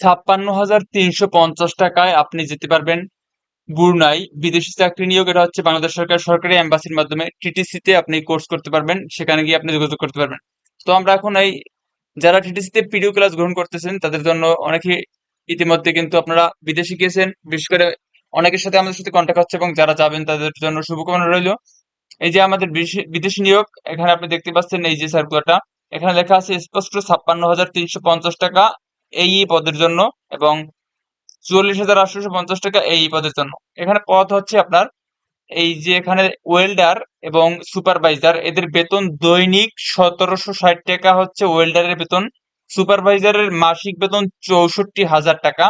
ছাপ্পান্ন হাজার তিনশো পঞ্চাশ টাকায় আপনি যেতে পারবেন ব্রুনাই। বিদেশি চাকরি নিয়োগ, এটা হচ্ছে বাংলাদেশ সরকার সরকারি এম্বাসির মাধ্যমে। টিটিসিতে আপনি কোর্স করতে পারবেন, সেখানে গিয়ে আপনি যোগাযোগ করতে পারবেন। তো আমরা এখন এই, যারা টিটিসিতে পিডিও ক্লাস গ্রহণ করতেছেন, তাদের জন্য অনেকে ইতিমধ্যে কিন্তু আপনারা বিদেশে গিয়েছেন, বিশেষ করে অনেকের সাথে আমাদের সাথে কন্ট্যাক্ট হচ্ছে এবং যারা যাবেন তাদের জন্য শুভকামনা রইল। এই যে আমাদের বিদেশি- নিয়োগ, এখানে আপনি দেখতে পাচ্ছেন এই যে সার্কুলারটা এখানে লেখা আছে স্পষ্ট ছাপ্পান্ন হাজার তিনশো পঞ্চাশ টাকা এই পদের জন্য এবং চুয়াল্লিশ হাজার আটশোশো পঞ্চাশ টাকা এই পদের জন্য। এখানে পদ হচ্ছে আপনার এই যে এখানে ওয়েল্ডার এবং সুপারভাইজার এদের বেতন দৈনিক সতেরোশো ষাট টাকা হচ্ছে ওয়েল্ডারের বেতন সুপারভাইজারের মাসিক বেতন চৌষট্টি হাজার টাকা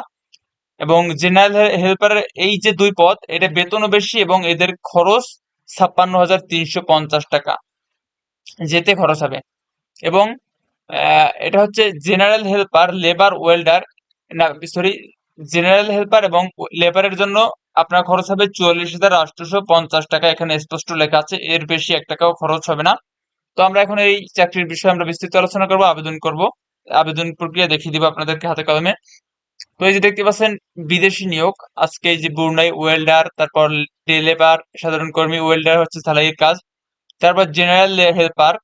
এবং জেনারেল হেল্পারের এই যে দুই পদ এটা বেতনও বেশি এবং এদের খরচ ছাপ্পান্ন হাজার তিনশো পঞ্চাশ টাকা, যেতে খরচ হবে। এবং এটা হচ্ছে জেনারেল হেল্পার লেবার ওয়েল্ডার না সরি জেনারেল হেল্পার এবং লেবারের জন্য আপনার খরচ হবে চুয়াল্লিশ হাজার আটশোশো পঞ্চাশ টাকা। এখানে স্পষ্ট লেখা আছে, এর বেশি এক টাকাও খরচ হবে না। তো আমরা এখন এই চাকরির বিষয়ে আমরা বিস্তৃত আলোচনা করব, আবেদন করব। আবেদন প্রক্রিয়া দেখিয়ে দিব আপনাদেরকে হাতে কলমে। তো এই যে দেখতে পাচ্ছেন, বিদেশি নিয়োগ, আজকে এই যে বুরনাই ওয়েল্ডার তারপর লেবার সাধারণ কর্মী ওয়েল্ডার হচ্ছে সালাইয়ের কাজ। তারপর জেনারেল হেল্পার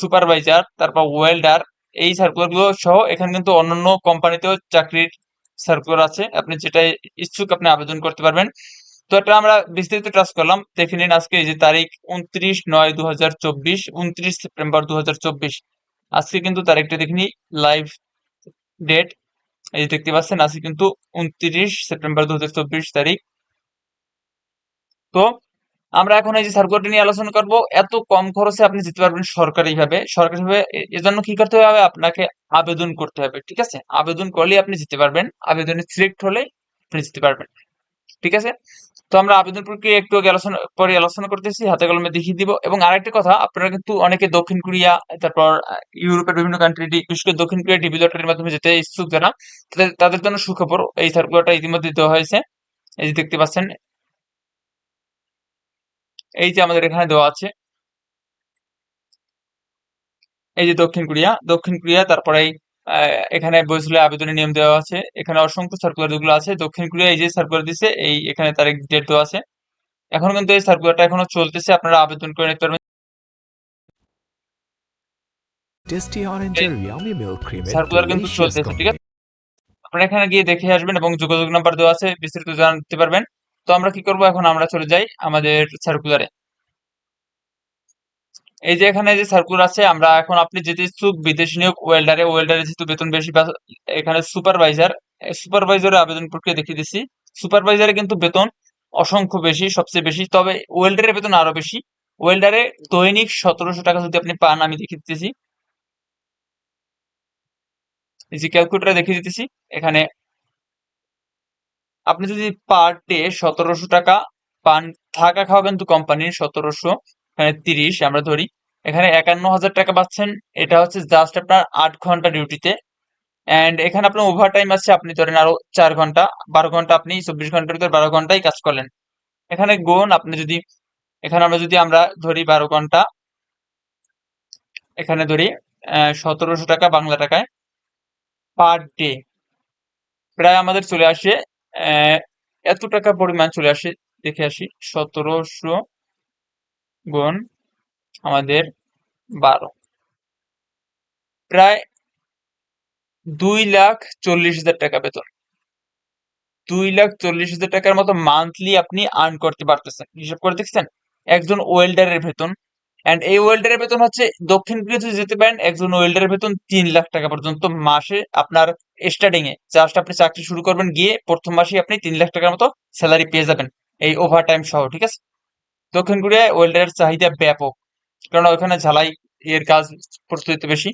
সুপারভাইজার তারপর ওয়েল্ডার এই সার্কুলারগুলো সহ এখানে কিন্তু অন্যান্য কোম্পানিতেও চাকরির সার্কুলার আছে। আপনি যেটা ইচ্ছুক আপনি আবেদন করতে পারবেন। তো এটা আমরা বিস্তারিত ক্লাস করলাম। দেখে নিন আজকে এই যে তারিখ উনত্রিশ নয় দু হাজার চব্বিশ, উনত্রিশ সেপ্টেম্বর দু হাজার চব্বিশ। আজকে কিন্তু তারিখটা দেখে নি লাইভ ডেট এই যে দেখতে পাচ্ছেন, আজকে কিন্তু উনত্রিশ সেপ্টেম্বর দু হাজার চব্বিশ তারিখ। তো আমরা এখন এই যে সার্কুলারটি নিয়ে আলোচনা করব, এত কম খরচে আপনি যেতে পারবেন সরকারি ভাবে সরকারি ভাবে এজন্য কি করতে হবে? আপনাকে আবেদন করতে হবে, ঠিক আছে? আবেদন করলে আপনি যেতে পারবেন। আবেদনে সিলেক্ট হলে আপনি যেতে পারবেন, ঠিক আছে? তো আমরা আবেদন প্রক্রিয়া একটু আগে আলোচনা, পরে আলোচনা করতেছি, হাতে কলমে দেখিয়ে দিব। এবং আরেকটা কথা, আপনারা কিন্তু অনেকে দক্ষিণ কোরিয়া, তারপর ইউরোপের বিভিন্ন কান্ট্রি বিশেষ করে দক্ষিণ কোরিয়া ডিবি লটারির মাধ্যমে যেতে ইচ্ছুক যারা, তাদের জন্য সুখবর। এই সার্কুলারটা ইতিমধ্যে দেওয়া হয়েছে। এই যে দেখতে পাচ্ছেন এই যে আমাদের এখানে দেওয়া আছে এই যে দক্ষিণ কোরিয়া দক্ষিণ কোরিয়া তারপরে এখানে বইগুলো আবেদনের নিয়ম দেওয়া আছে এখানে অসংখ্য সার্কুলার যেগুলো আছে দক্ষিণ কোরিয়া এই যে সার্কুলার দিছে এই এখানে তারিখ ডেট দেওয়া আছে। এখন কিন্তু এই সার্কুলারটা এখনও চলতেছে আপনারা আবেদন করে নিতে পারবেন। সার্কুলার কিন্তু চলতেছে ঠিক আছে? আপনারা এখানে গিয়ে দেখে আসবেন এবং যোগাযোগ নাম্বার দেওয়া আছে বিস্তারিত জানতে পারবেন। তো আমরা কি করব? এখন আমরা চলে যাই আমাদের সার্কুলারে এই যে এখানে যে সার্কুলার আছে, আমরা এখন আপনি যেতে ইচ্ছুক বিদেশি নিয়োগ ওয়েল্ডারে ওয়েল্ডারে যেহেতু বেতন বেশি এখানে সুপারভাইজার সুপারভাইজারের আবেদন প্রক্রিয়া দেখিয়ে দিচ্ছি। সুপারভাইজারে কিন্তু বেতন অসংখ্য বেশি, সবচেয়ে বেশি। তবে ওয়েল্ডারের বেতন আরও বেশি। ওয়েল্ডারে দৈনিক সতেরোশো টাকা যদি আপনি পান, আমি দেখিয়ে দিতেছি। এই যে ক্যালকুলেটারে দেখিয়ে দিতেছি। এখানে আপনি যদি পার ডে সতেরোশো টাকা পান থাকা খাওয়া কিন্তু কোম্পানির সতেরোশো এখানে তিরিশ, আমরা ধরি, এখানে একান্ন হাজার টাকা পাচ্ছেন। এটা হচ্ছে জাস্ট আপনার আট ঘণ্টা ডিউটিতে এন্ড এখানে আপনার ওভার টাইম আছে, আপনি ধরেন আরও চার ঘণ্টা, বারো ঘণ্টা আপনি চব্বিশ ঘণ্টার ভিতর বারো ঘন্টাই কাজ করলেন। এখানে গুণ, আপনি যদি, এখানে আমরা যদি আমরা ধরি বারো ঘণ্টা, এখানে ধরি সতেরোশো টাকা বাংলা টাকায় পার ডে প্রায় আমাদের চলে আসে এত টাকা পরিমাণ চলে আসে, দেখে আসি, সতেরোশো গুণ আমাদের বারো। প্রায় দুই লাখ চল্লিশ হাজার টাকা বেতন। দুই লাখ চল্লিশ হাজার টাকার মতো মান্থলি আপনি আর্ন করতে পারতেছেন। হিসাব করে দেখছেন? একজন ওয়েল্ডারের বেতন এন্ড এই ওয়েল্ডারের বেতন হচ্ছে দক্ষিণ যদি যেতে পারেন, একজন ওয়েল্ডারের বেতন তিন লাখ টাকা পর্যন্ত মাসে আপনার স্টার্টিং এ। জাস্ট আপনি চাকরি শুরু করবেন, গিয়ে প্রথম মাসে আপনি তিন লাখ টাকার মতো স্যালারি পেয়ে যাবেন এই ওভার টাইম সহ, ঠিক আছে? দক্ষিণ কোরিয়ায় ওয়েল্ডারের চাহিদা ব্যাপক কারণ ওখানে ঝালাই এর কাজ প্রচলিত বেশি।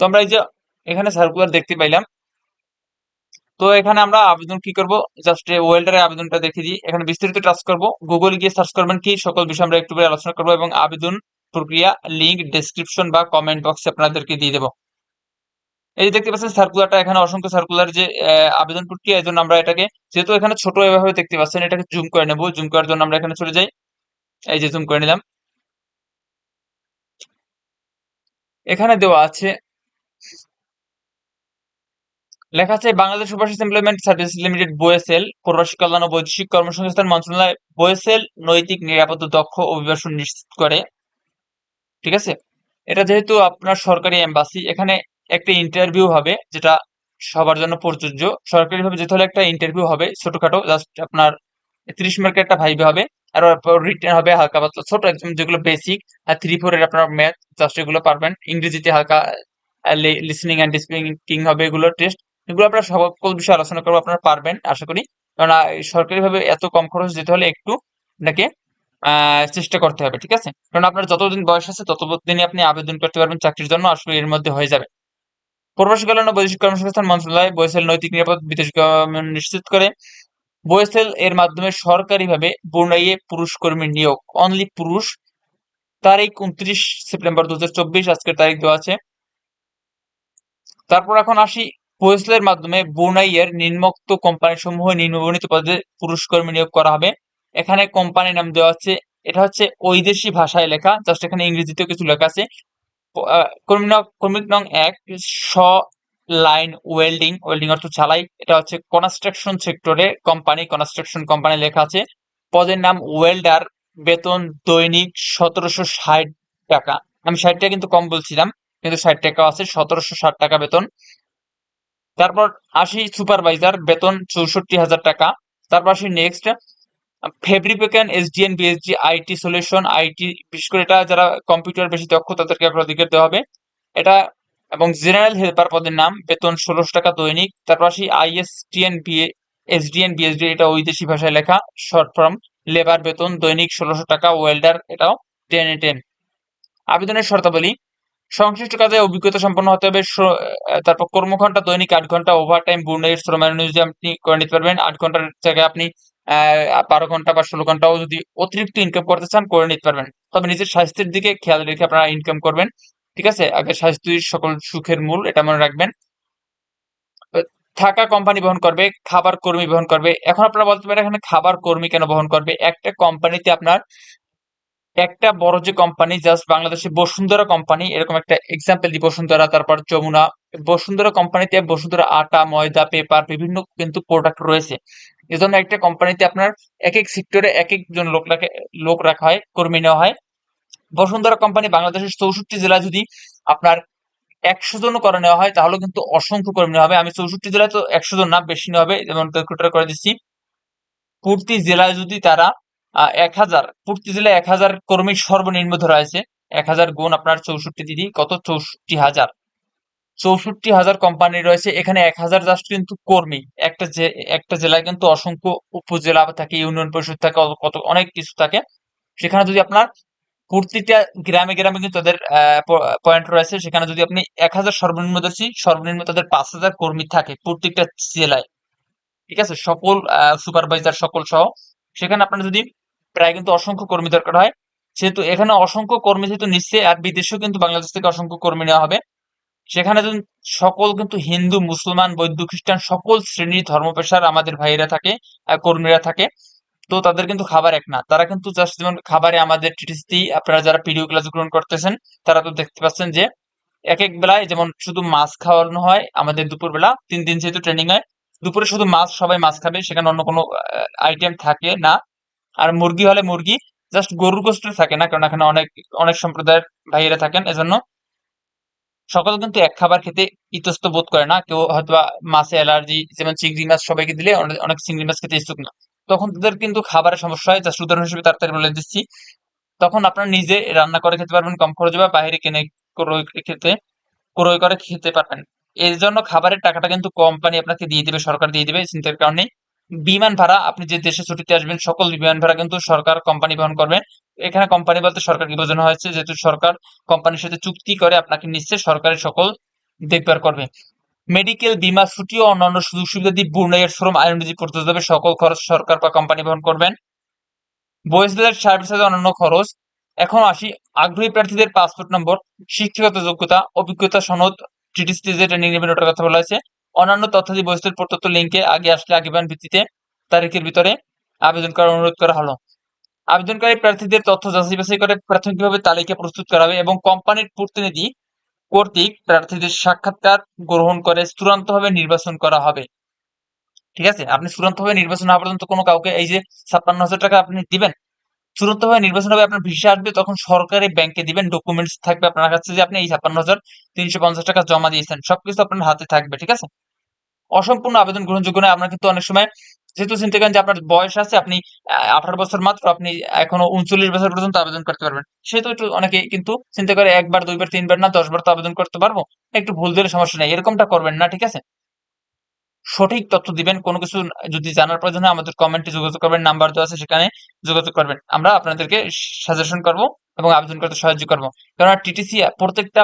তো আমরা এই যে এখানে সার্কুলার দেখতে পাইলাম। তো এখানে আমরা আবেদন কি করব? জাস্ট ওয়েল্ডারের আবেদনটা দেখে দিই। এখানে বিস্তারিত টাচ করব। গুগল গিয়ে সার্চ করবেন কি সকল বিষয় আমরা একটু আলোচনা করব এবং আবেদন প্রক্রিয়া লিংক ডেসক্রিপশন বা কমেন্ট বক্সে আপনাদেরকে দিয়ে দেবো। এই যে দেখতে পাচ্ছেন সার্কুলারটা এখানে অসংখ্য সার্কুলার যে আবেদন প্রক্রিয়া, এই জন্য আমরা এটাকে, যেহেতু এখানে ছোট এভাবে দেখতে পাচ্ছেন, এটাকে জুম করে নেব। জুম করার জন্য আমরা এখানে চলে যাই। এই যে জুম করে নিলাম। এখানে দেওয়া আছে, লেখা আছে, Bangladesh overseas employment service limited, BOESL, প্রবাসী কল্যাণ ও বৈদেশিক কর্মসংস্থান মন্ত্রণালয়, বোয়েসেল নৈতিক নিরাপদ দক্ষ অভিবাসন নিশ্চিত করে। ঠিক আছে? এটা যেহেতু আপনার সরকারি এম্বাসি এখানে একটা ইন্টারভিউ হবে যেটা সবার জন্য প্রযোজ্য। সরকারিভাবে যেতে হলে একটা ইন্টারভিউ হবে, ছোটখাটো জাস্ট আপনার তিরিশ মার্কের একটা ভাইবে হবে, আর রিটেন হবে হালকা পাতলা, ছোট একদম যেগুলো বেসিক আর থ্রি ফোর এর আপনার ম্যাথ জাস্ট এগুলো পারবেন। ইংরেজিতে হালকা লিসনিং অ্যান্ড স্পিকিং হবে এগুলো টেস্ট এগুলো আপনার সকল বিষয়ে আলোচনা করব, আপনারা পারবেন, আশা করি। কারণ সরকারিভাবে এত কম খরচ যেতে হলে একটু আপনাকে চেষ্টা করতে হবে, ঠিক আছে? কারণ আপনার যতদিন বয়স আছে, ততদিনই আপনি আবেদন করতে পারবেন চাকরির জন্য, আসলে এর মধ্যে হয়ে যাবে। প্রবাসী কল্যাণ বৈদেশিক কর্মসংস্থান মন্ত্রণালয় বৈসেল নৈতিক নিরাপদ বিদেশ গমন নিশ্চিত করে বৈসেল এর মাধ্যমে সরকারিভাবে বুনাইয়ে পুরুষ কর্মী নিয়োগ অনলি পুরুষ। তারিখ উনত্রিশ সেপ্টেম্বর দুহাজার চব্বিশ, আজকের তারিখ দেওয়া আছে। তারপর এখন আসি বৈসেলের মাধ্যমে বুনাইয়ের নিম্নোক্ত কোম্পানি সমূহ নিম্নবর্ণিত পদে পুরুষ কর্মী নিয়োগ করা হবে। এখানে কোম্পানির নাম দেওয়া আছে এটা হচ্ছে ঐদেশী ভাষায় লেখা জাস্ট এখানে ইংরেজিতেও কিছু লেখা আছে। কর্মিক নং এক, স লাইন ওয়েল্ডিং ওয়েল্ডিং অর্থ চালাই এটা হচ্ছে কনস্ট্রাকশন সেক্টরে কোম্পানি কনস্ট্রাকশন কোম্পানি লেখা আছে। পদের নাম ওয়েল্ডার বেতন দৈনিক সতেরোশো ষাট টাকা। আমি ষাট টাকা কিন্তু কম বলছিলাম, কিন্তু ষাট টাকা আছে, সতেরোশো ষাট টাকা বেতন। তারপর আসি সুপারভাইজার বেতন চৌষট্টি হাজার টাকা। তারপর আসি next fabrication SDN BSD IT solution IT বিশেষ করে এটা যারা কম্পিউটার বেশি দক্ষ, তাদেরকে অগ্রাধিকার দেওয়া হবে। এটা এবং জেনারেল হেল্পার পদের নাম, বেতন ষোলোশো টাকা দৈনিক তারপর আসি আইএসটিএন বিএ এসডিএন বিএসডি এটা ঐদেশী ভাষায় লেখা শর্ট ফর্ম লেবার বেতন দৈনিক ষোলোশো টাকা ওয়েল্ডার এটাও টেন এ টেন আবেদনের শর্তাবলী, সংশ্লিষ্ট কাজে অভিজ্ঞতা সম্পন্ন হতে হবে তারপর কর্মঘন্টা দৈনিক আট ঘণ্টা ওভার টাইম বুনের শ্রমের অনুযায়ী আপনি করে নিতে পারবেন। আট ঘণ্টার জায়গায় আপনি বারো ঘণ্টা বা ষোলো ঘন্টাও যদি অতিরিক্ত ইনকাম করতে চান, করে নিতে পারবেন। তবে নিজের স্বাস্থ্যের দিকে খেয়াল রেখে আপনারা ইনকাম করবেন, ঠিক আছে? আগে স্বাস্থ্যই সকল সুখের মূল, এটা মনে রাখবেন। থাকা কোম্পানি বহন করবে, খাবার কর্মী বহন করবে। এখন আপনারা বলতে পারেন, এখানে খাবার কর্মী কেন বহন করবে? একটা কোম্পানিতে আপনার একটা বড় যে কোম্পানি জাস্ট বাংলাদেশে বসুন্ধরা কোম্পানি এরকম একটা এক্সাম্পল দিই বসুন্ধরা, তারপর যমুনা। বসুন্ধরা কোম্পানিতে বসুন্ধরা আটা, ময়দা পেপার বিভিন্ন কিন্তু প্রোডাক্ট রয়েছে। এজন্য একটা কোম্পানিতে আপনার এক এক সেক্টরে এক একজন লোক রাখে, লোক রাখা হয়, কর্মী নেওয়া হয়। বসুন্ধরা কোম্পানি বাংলাদেশের চৌষট্টি জেলা যদি আপনার একশো জন করে নেওয়া হয় তাহলে কিন্তু অসংখ্য কর্মী হবে। আমি চৌষট্টি জেলায় তো একশো জন না, বেশি নেওয়া হবে, যেমন ক্যালকুলেটর করে দিচ্ছি। প্রতি জেলায় যদি তারা এক হাজার, প্রতি জেলায় এক হাজার কর্মী সর্বনিম্ন ধরা আছে এক হাজার গুণ আপনার চৌষট্টি দিদি, কত? চৌষট্টি হাজার। চৌষট্টি হাজার কোম্পানি রয়েছে, এখানে এক হাজার জাস্ট কিন্তু কর্মী। একটা যে, একটা জেলায় কিন্তু অসংখ্য উপজেলা থাকে, ইউনিয়ন পরিষদ থাকে কত, অনেক কিছু থাকে। সেখানে যদি আপনার প্রতিটা গ্রামে গ্রামে কিন্তু তাদের পয়েন্ট রয়েছে। সেখানে যদি আপনি এক হাজার সর্বনিম্ন ধরছি সর্বনিম্ন তাদের পাঁচ হাজার কর্মী থাকে প্রত্যেকটা জেলায়। ঠিক আছে? সকল সুপারভাইজার সকল সহ। সেখানে আপনার যদি প্রায় কিন্তু অসংখ্য কর্মী দরকার হয়, সেহেতু এখানে অসংখ্য কর্মী যেহেতু নিচ্ছে, আর বিদেশেও কিন্তু বাংলাদেশ থেকে অসংখ্য কর্মী নেওয়া হবে। সেখানে সকল কিন্তু হিন্দু, মুসলমান, বৌদ্ধ, খ্রিস্টান সকল শ্রেণির ধর্ম পেশার আমাদের ভাইয়েরা থাকে কর্মীরা থাকে, তো তাদের কিন্তু খাবার এক না। তারা কিন্তু জাস্ট যেমন খাবারে আমাদের টিটিসি, আপনারা যারা পিডিও ক্লাস গ্রহণ করতেছেন, তারা তো দেখতে পাচ্ছেন যে এক এক বেলায় যেমন শুধু মাছ খাওয়ানো হয় আমাদের দুপুর বেলা তিন দিন যেহেতু ট্রেনিং হয়, দুপুরে শুধু মাছ, সবাই মাছ খাবে, সেখানে অন্য কোনো আইটেম থাকে না। আর মুরগি হলে মুরগি জাস্ট গরুর গোস্ত থাকে না কারণ এখানে অনেক অনেক সম্প্রদায়ের ভাইয়েরা থাকেন, এজন্য সকল কিন্তু এক খাবার খেতে ইতস্ত বোধ করে না। কেউ হয়তো মাছে অ্যালার্জি, যেমন চিংড়ি মাছ সবাইকে দিলে অনেক চিংড়ি মাছ খেতে ইচ্ছুক না। তখন তাদের কিন্তু খাবারের সমস্যা হয় জাস্ট উদাহরণ হিসেবে তাড়াতাড়ি বলে দিচ্ছি। তখন আপনারা নিজে রান্না করে খেতে পারবেন, কম খরচে বা বাইরে কিনে খেতে, ক্রয় করে খেতে পারবেন। এর জন্য খাবারের টাকাটা কিন্তু কোম্পানি আপনাকে দিয়ে দিবে, সরকার দিয়ে দিবে, চিন্তার কারণে বিমান ভাড়া, আপনি যে দেশে ছুটিতে আসবেন, সকল বিমান ভাড়া কিন্তু সরকার কোম্পানি বহন করবে। এখানে কোম্পানি বলতে সরকার কি বোঝানো হয়েছে, যেহেতু সরকার কোম্পানির সাথে চুক্তি করে আপনাকে নিচ্ছে সরকারের সকল দেখভাল করবে। মেডিকেল বীমা ছুটি ও অন্যান্য সুযোগ সুবিধা দিয়ে বুর্নাইয়ের শ্রম আইন অনুযায়ী করতে হবে সকল খরচ সরকার বা কোম্পানি বহন করবেন। বয়সদের সার্ভিসেস অন্যান্য খরচ। এখন আসি আগ্রহী প্রার্থীদের পাসপোর্ট নম্বর শিক্ষাগত যোগ্যতা, অভিজ্ঞতা সনদ টিটিসি যে ট্রেনিং নেবেন ওটার কথা বলা হয়েছে। অন্যান্য তথ্যাদি বয়সদের প্রদত্ত লিঙ্কে আগে আসলে আগেবান ভিত্তিতে তারিখের ভিতরে আবেদন করার অনুরোধ করা হলো। আবেদনকারী প্রার্থীদের তথ্য যাচাই বাছাই করে প্রাথমিকভাবে তালিকা প্রস্তুত করা হবে এবং কোম্পানির প্রতিনিধি কর্তৃক প্রার্থীদের সাক্ষাৎকার গ্রহণ করে চূড়ান্তভাবে নির্বাচন করা হবে। ঠিক আছে? আপনি চূড়ান্তভাবে নির্বাচন হওয়া পর্যন্ত কোনো কাউকে এই যে ছাপ্পান্ন হাজার টাকা আপনি দিবেন চূড়ান্তভাবে নির্বাচন হবে, আপনার ভিসা আসবে, তখন সরকারি ব্যাংকে দিবেন ডকুমেন্টস থাকবে আপনার কাছে যে আপনি এই ছাপ্পান্ন হাজার তিনশো পঞ্চাশ টাকা জমা দিয়েছেন, সবকিছু আপনার হাতে থাকবে, ঠিক আছে? অসম্পূর্ণ আবেদন গ্রহণযোগ্য নয় আপনার কিন্তু অনেক সময় যেহেতু চিন্তা করেন যে আপনার বয়স আছে, আপনি আঠারো বছর মাত্র, আপনি এখনও উনচল্লিশ বছর পর্যন্ত আবেদন করতে পারবেন। সেহেতু একটু অনেকে কিন্তু চিন্তা করে, একবার, দুইবার, তিনবার না, দশবার তো আবেদন করতে পারব, একটু ভুল দিলে সমস্যা নেই, এরকমটা করবেন না, ঠিক আছে? সঠিক তথ্য দিবেন, কোনো কিছু যদি জানার প্রয়োজন হয়, আমাদের কমেন্টে যোগাযোগ করবেন নাম্বার দেওয়া আছে সেখানে যোগাযোগ করবেন। আমরা আপনাদেরকে সাজেশন করব এবং আবেদন করতে সাহায্য করব। কারণ টিটিসি প্রত্যেকটা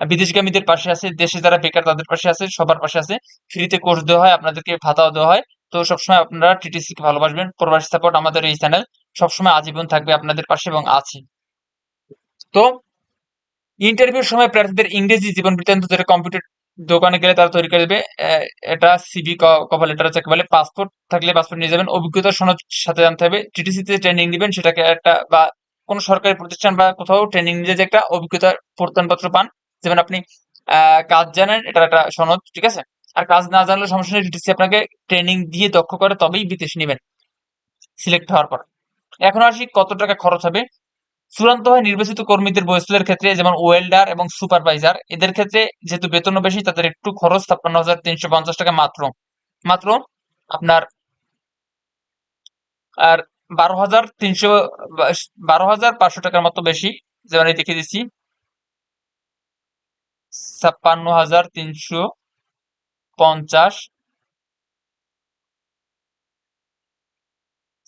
বিদেশগামীদের পাশে আছে, দেশে যারা বেকার তাদের পাশে আছে, সবার পাশে আছে। ফ্রিতে কোর্স দেওয়া হয়, আপনাদেরকে ভাতাও দেওয়া হয়। তো সবসময় আপনারা টিটিসি কে ভালোবাসবেন, প্রবাসী সাপোর্ট আমাদের এই চ্যানেল সবসময় আজীবন থাকবে আপনাদের পাশে এবং আছে। তো ইন্টারভিউর সময় প্রার্থীদের ইংরেজি জীবন বৃত্তান্ত যেটা কম্পিউটার দোকানে গেলে তারা তৈরি করে দেবে। এটা সিভি কভার লেটার যাকে বলে পাসপোর্ট থাকলে পাসপোর্ট নিয়ে যাবেন। অভিজ্ঞতা সনদ সাথে জানতে হবে। টিটিসি তে ট্রেনিং দিবেন, সেটাকে একটা বা কোনো সরকারি প্রতিষ্ঠান বা কোথাও ট্রেনিং নিয়ে যে একটা অভিজ্ঞতা প্রত্যয়নপত্র পান। যেমন আপনি কাজ জানেন, এটার একটা সনদ, ঠিক আছে? আর কাজ না জানলে সমস্যা নেই টিটিসি আপনাকে ট্রেনিং দিয়ে দক্ষ করে তবেই বিদেশ নেবেন। সিলেক্ট হওয়ার পর। এখন আসি কত টাকা খরচ হবে। চূড়ান্তভাবে নির্বাচিত কর্মীদের বয়সের ক্ষেত্রে যেমন ওয়েল্ডার এবং সুপারভাইজার, এদের ক্ষেত্রে যেহেতু বেতন বেশি, তাদের একটু খরচ ছাপ্পান্ন হাজার তিনশো পঞ্চাশ টাকা মাত্র। মাত্র আপনার, আর বারো হাজার তিনশো, বারো হাজার পাঁচশো টাকার মতো বেশি। যেমন দেখে দিচ্ছি, ছাপ্পান্ন হাজার তিনশো পঞ্চাশ,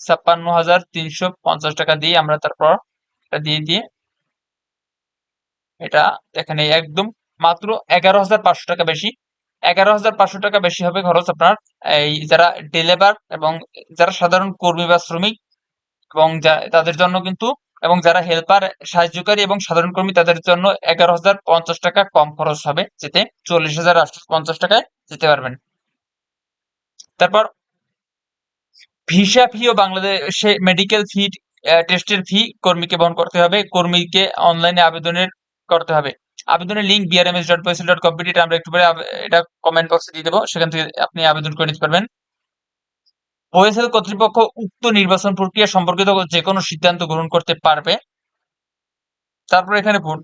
ছাপ্পান্ন হাজার তিনশো পঞ্চাশ টাকা দিয়ে আমরা তারপর এটা দিয়ে দিয়ে এটা দেখেন এই একদম মাত্র এগারো হাজার পাঁচশো টাকা বেশি। এগারো হাজার পাঁচশো টাকা বেশি হবে খরচ আপনার এই যারা ডেলিভার এবং যারা সাধারণ কর্মী বা শ্রমিক এবং তাদের জন্য কিন্তু এবং যারা হেল্পার, সাহায্যকারী এবং সাধারণ কর্মী তাদের জন্য এগারো হাজার পঞ্চাশ টাকা কম খরচ হবে যেতে চল্লিশ হাজার আটশো পঞ্চাশ টাকায় যেতে পারবেন। তারপর ভিসা ফি ও বাংলাদেশে মেডিকেল ফি টেস্টের ফি কর্মীকে বহন করতে হবে, কর্মীকে অনলাইনে আবেদনের করতে হবে। আবেদনের লিঙ্ক বিআরএমএস ডট পয়সা ডট কম্পিটিট আমরা একটু পরে এটা কমেন্ট বক্সে দিয়ে দেবো, সেখান থেকে আপনি আবেদন করে নিতে পারবেন। ওএসএল কর্তৃপক্ষ উক্ত নির্বাচন প্রক্রিয়া সম্পর্কিত যে কোনো সিদ্ধান্ত গ্রহণ করতে পারবে। তারপর এখানে ভোট-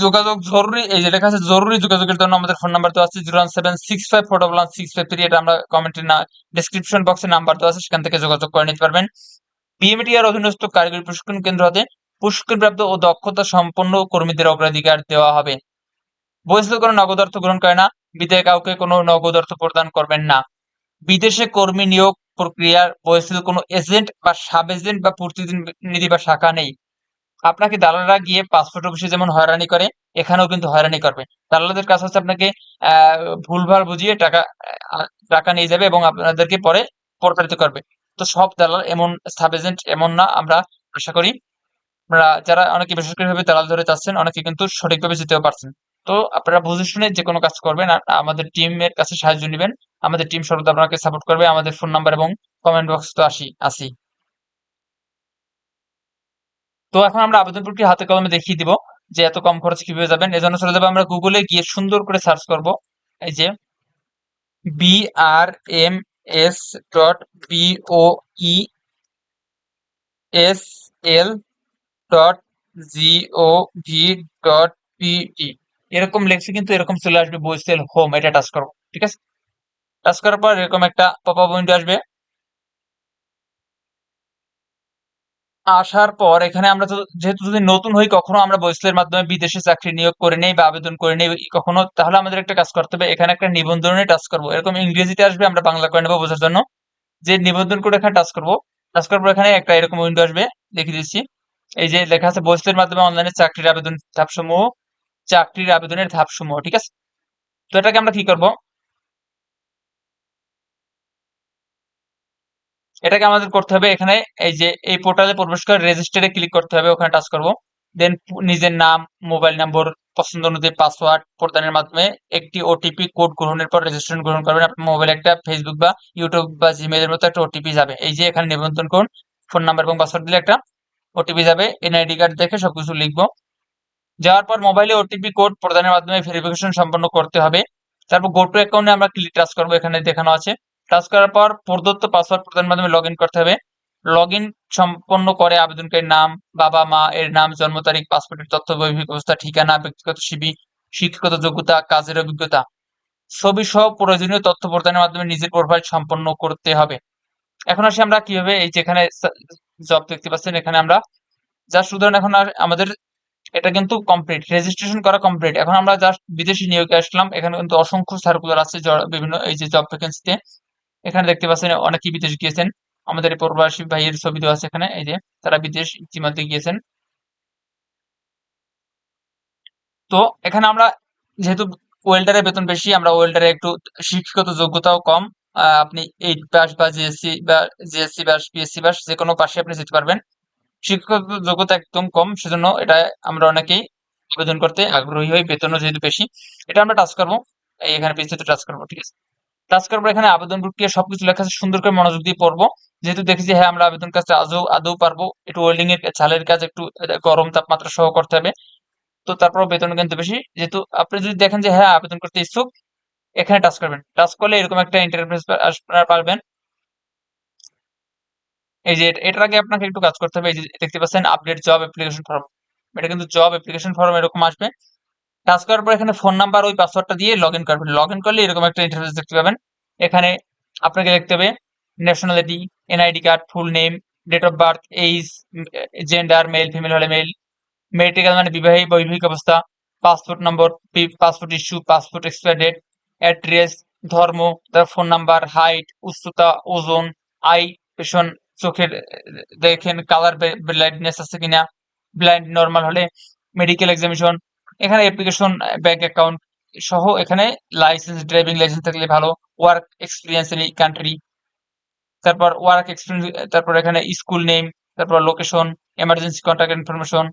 যোগাযোগ জরুরি, এই যে লেখা আছে, জরুরি যোগাযোগের জন্য আমাদের ফোন নাম্বার দেওয়া আছে zero one seven six five four one six five three এটা আমরা কমেন্টে না ডিসক্রিপশন বক্সে নাম্বার দেওয়া আছে, সেখান থেকে যোগাযোগ করে নিতে পারবেন। বিএমটি এর অধীনস্থ কারিগরি প্রশিক্ষণ কেন্দ্র হতে প্রশিক্ষণপ্রাপ্ত ও দক্ষতা সম্পন্ন কর্মীদের অগ্রাধিকার দেওয়া হবে। বহিষ্কৃত কোনো নগদ অর্থ গ্রহণ করে না। বিদায় কাউকে কোনো নগদ অর্থ প্রদান করবেন না। বিদেশে কর্মী নিয়োগ প্রক্রিয়ার বহিষ্কৃত কোনো এজেন্ট বা সাব এজেন্ট বা প্রতিনিধি বা শাখা নেই। আপনাকে দালালরা গিয়ে পাসপোর্ট অফিসে যেমন হয়রানি করে, এখানেও কিন্তু হয়রানি করবে। দালালদের কাছে হচ্ছে আপনাকে ভুলভাল বুঝিয়ে টাকা টাকা নিয়ে যাবে এবং আপনাদেরকে পরে প্রতারিত করবে। তো সব দালাল এমন সাব এজেন্ট এমন না, আমরা আশা করি আপনারা যারা অনেকে বেসরকারিভাবে দালাল ধরে চাচ্ছেন অনেকে কিন্তু সঠিকভাবে যেতেও পারছেন। তো আপনারা বুঝে শুনে যে কোনো কাজ করবেন আর আমাদের টিমের কাছে সাহায্য নেবেন। আমাদের টিম সর্বদা আপনাকে সাপোর্ট করবে। আমাদের ফোন নাম্বার এবং কমেন্ট বক্স তো আসি আসি। তো এখন আমরা আবেদন প্রক্রিয়া হাতে কলমে দেখিয়ে দিব যে এত কম খরচ কীভাবে যাবেন। এজন্য চলে যাব আমরা গুগলে গিয়ে সুন্দর করে সার্চ করব। এই যে B R M S dot B O E S L dot G O V dot PT এরকম লেখছে কিন্তু এরকম চলে আসবে বইসেল হোম এটা টাচ করব ঠিক আছে? টাচ করার পর এরকম একটা পপ আপ আসবে। আসার পর এখানে আমরা যেহেতু যদি নতুন হই, কখনো আমরা বৈসলের মাধ্যমে বিদেশে চাকরি নিয়োগ করে নেই বা আবেদন করে নেই, কখনো, তাহলে আমাদের একটা কাজ করতে হবে। এখানে একটা নিবন্ধনে টাচ করব। এরকম ইংরেজিতে আসবে, আমরা বাংলা করে নেব বোঝার জন্য। যে নিবন্ধন করে এখানে টাচ করব, টাচ করার পর এখানে একটা এরকম উইন্ডো আসবে, দেখিয়ে দিচ্ছি। এই যে লেখা আছে, বৈসলের মাধ্যমে অনলাইনে চাকরির আবেদন ধাপসমূহ, চাকরির আবেদনের ধাপসমূহ, ঠিক আছে? তো এটাকে আমরা কি করব? এটাকে আমাদের করতে হবে এখানে, এই যে, এই পোর্টালে প্রবেশ করে রেজিস্টারে ক্লিক করতে হবে, ওখানে টাচ করব। দেন নিজের নাম মোবাইল নম্বর পছন্দ অনুযায়ী পাসওয়ার্ড প্রদানের মাধ্যমে একটি ওটিপি কোড গ্রহণের পর রেজিস্ট্রেশন গ্রহণ করবেন। আপনার মোবাইলে একটা ফেসবুক বা ইউটিউব বা জিমেইলের মতো একটা ওটিপি যাবে। এই যে, এখানে নিবন্ধন করুন ফোন নাম্বার এবং পাসওয়ার্ড দিলে একটা ওটিপি যাবে এনআইডি কার্ড দেখে সবকিছু লিখব। যাওয়ার পর মোবাইলে ওটিপি কোড প্রদানের মাধ্যমে ভেরিফিকেশন সম্পন্ন করতে হবে। তারপর গো টু অ্যাকাউন্টে আমরা ক্লিক টাচ করব, এখানে দেখানো আছে। টাচ করার পর প্রদত্ত পাসওয়ার্ড প্রদানের মাধ্যমে লগ করতে হবে। লগ ইন সম্পন্ন করে আবেদনকারীর নাম, বাবা, মা, এর নাম, জন্ম তারিখ পাসপোর্টের তথ্য, বৈবাহিক অবস্থা, ঠিকানা, ব্যক্তিগত সিবি শিক্ষাগত যোগ্যতা, কাজের অভিজ্ঞতা। ছবি সহ প্রয়োজনীয় তথ্য প্রদানের মাধ্যমে নিজের প্রোফাইল সম্পন্ন করতে হবে। এখন আসি আমরা কীভাবে এই যেখানে জব দেখতে পাচ্ছেন, এখানে আমরা জাস্ট উদাহরণ, এখন আমাদের এটা কিন্তু কমপ্লিট রেজিস্ট্রেশন করা কমপ্লিট এখন আমরা জাস্ট বিদেশি নিয়োগে আসলাম, এখানে কিন্তু অসংখ্য সার্কুলার আছে বিভিন্ন এই যে জব ভ্যাকেন্সিতে এখানে দেখতে পাচ্ছেন অনেকেই বিদেশ গিয়েছেন। আমাদের প্রবাসী ভাইয়ের ছবি দেওয়া আছে এখানে, এই যে তারা বিদেশ ইতিমধ্যে গিয়েছেন। তো এখানে আমরা যেহেতু ওয়েল্ডারের বেতন বেশি, আমরা ওয়েল্ডারে একটু শিক্ষাগত যোগ্যতাও কম। আপনি এইট পাস বা জিএসসি বা জিএসসি বা পিএসসি পাস যে কোনো পাশে আপনি যেতে পারবেন। শিক্ষাগত যোগ্যতা একদম কম, সেজন্য এটা আমরা অনেকেই আবেদন করতে আগ্রহী হই, বেতনও যেহেতু বেশি। এটা আমরা টাচ করব। এখানে পেজটাতে টাচ করব, ঠিক আছে। করার পর এখানে আবেদন প্রক্রিয়া সবকিছু লেখা আছে, সুন্দর করে মনোযোগ দিয়ে পড়ব। যেহেতু দেখেছি হ্যাঁ আমরা আবেদন কাজটা আদৌ আদৌ পারব। একটু ওয়েল্ডিং এর ছালের কাজ, একটু গরম তাপমাত্রা সহ করতে হবে। তো তারপর বেতন কিন্তু বেশি। যেহেতু আপনি যদি দেখেন যে হ্যাঁ আবেদন করতে ইচ্ছুক, এখানে টাচ করবেন। টাচ করলে এরকম একটা ইন্টারফেস আপনারা পাবেন এই যে এটার আগে আপনাকে একটু কাজ করতে হবে। এই যে, দেখতে পাচ্ছেন আপডেট জব অ্যাপ্লিকেশন ফর্ম এটা কিন্তু জব অ্যাপ্লিকেশন ফর্ম এরকম আসবে। টাচ করার পর এখানে ফোন নাম্বার ওই পাসওয়ার্ডটা দিয়ে লগ ইন করবেন। লগ ইন করলে এরকম একটা ইন্টারফেস দেখতে পাবেন। এখানে আপনাকে দেখতে হবে nationality NID card full name date of birth age gender male female হলে মেল মেডিকেল মানে বিবাহী বৈবাহিক অবস্থা পাসপোর্ট নম্বর passport issue passport expire date address ধর্ম, তার ফোন নাম্বার হাইট উচ্চতা, ওজন আই পেশন চোখের, দেখেন কালার ব্লাইন্ডনেস আছে কিনা ব্লাইন্ড নর্মাল হলে মেডিকেল এক্সামিশন এখানে অ্যাপ্লিকেশন ব্যাংক অ্যাকাউন্ট সহ এখানে লাইসেন্স ড্রাইভিং লাইসেন্স থাকলে ভালো। ওয়ার্ক এক্সপিরিয়েন্স ইন কান্ট্রি তারপর ওয়ার্ক এক্সপিরিয়েন্স তারপর এখানে স্কুল নেম তারপর লোকেশন এমার্জেন্সি কন্ট্যাক্ট ইনফরমেশন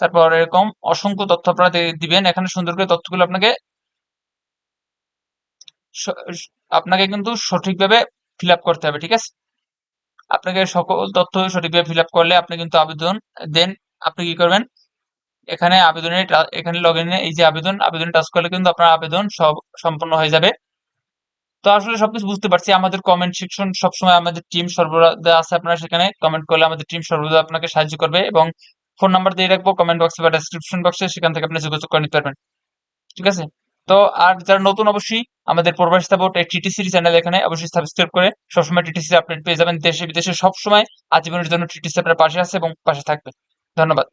তারপর এরকম অসংখ্য তথ্য আপনারা দিবেন। এখানে সুন্দর করে তথ্যগুলো আপনাকে আপনাকে কিন্তু সঠিকভাবে ফিল আপ করতে হবে, ঠিক আছে? আপনাকে সকল তথ্য সঠিকভাবে ফিল আপ করলে আপনি কিন্তু আবেদন দেন। আপনি কি করবেন? এখানে আবেদনের এখানে লগ ইনে এই যে আবেদন আবেদন টাচ করলে কিন্তু আপনার আবেদন সব সম্পূর্ণ হয়ে যাবে। তো আসলে সবকিছু বুঝতে পারছি, আমাদের কমেন্ট সেকশন সবসময় আমাদের টিম সর্বদা আছে আপনারা সেখানে। কমেন্ট করলে আমাদের টিম সর্বদা আপনাকে সাহায্য করবে এবং ফোন নাম্বার দিয়ে রাখব কমেন্ট বক্সে বা ডেসক্রিপশন বক্সে সেখান থেকে আপনি যোগাযোগ করে নিতে পারবেন। ঠিক আছে? তো আর যারা নতুন অবশ্যই আমাদের প্রবাস সাপোর্ট এই টিটিসি চ্যানেল এখানে অবশ্যই সাবস্ক্রাইব করে, সবসময় টিটিসি আপডেট পেয়ে যাবেন। দেশে বিদেশে সবসময় আজীবনের জন্য টিটিসি আপনার পাশে আছে এবং পাশে থাকবে। ধন্যবাদ।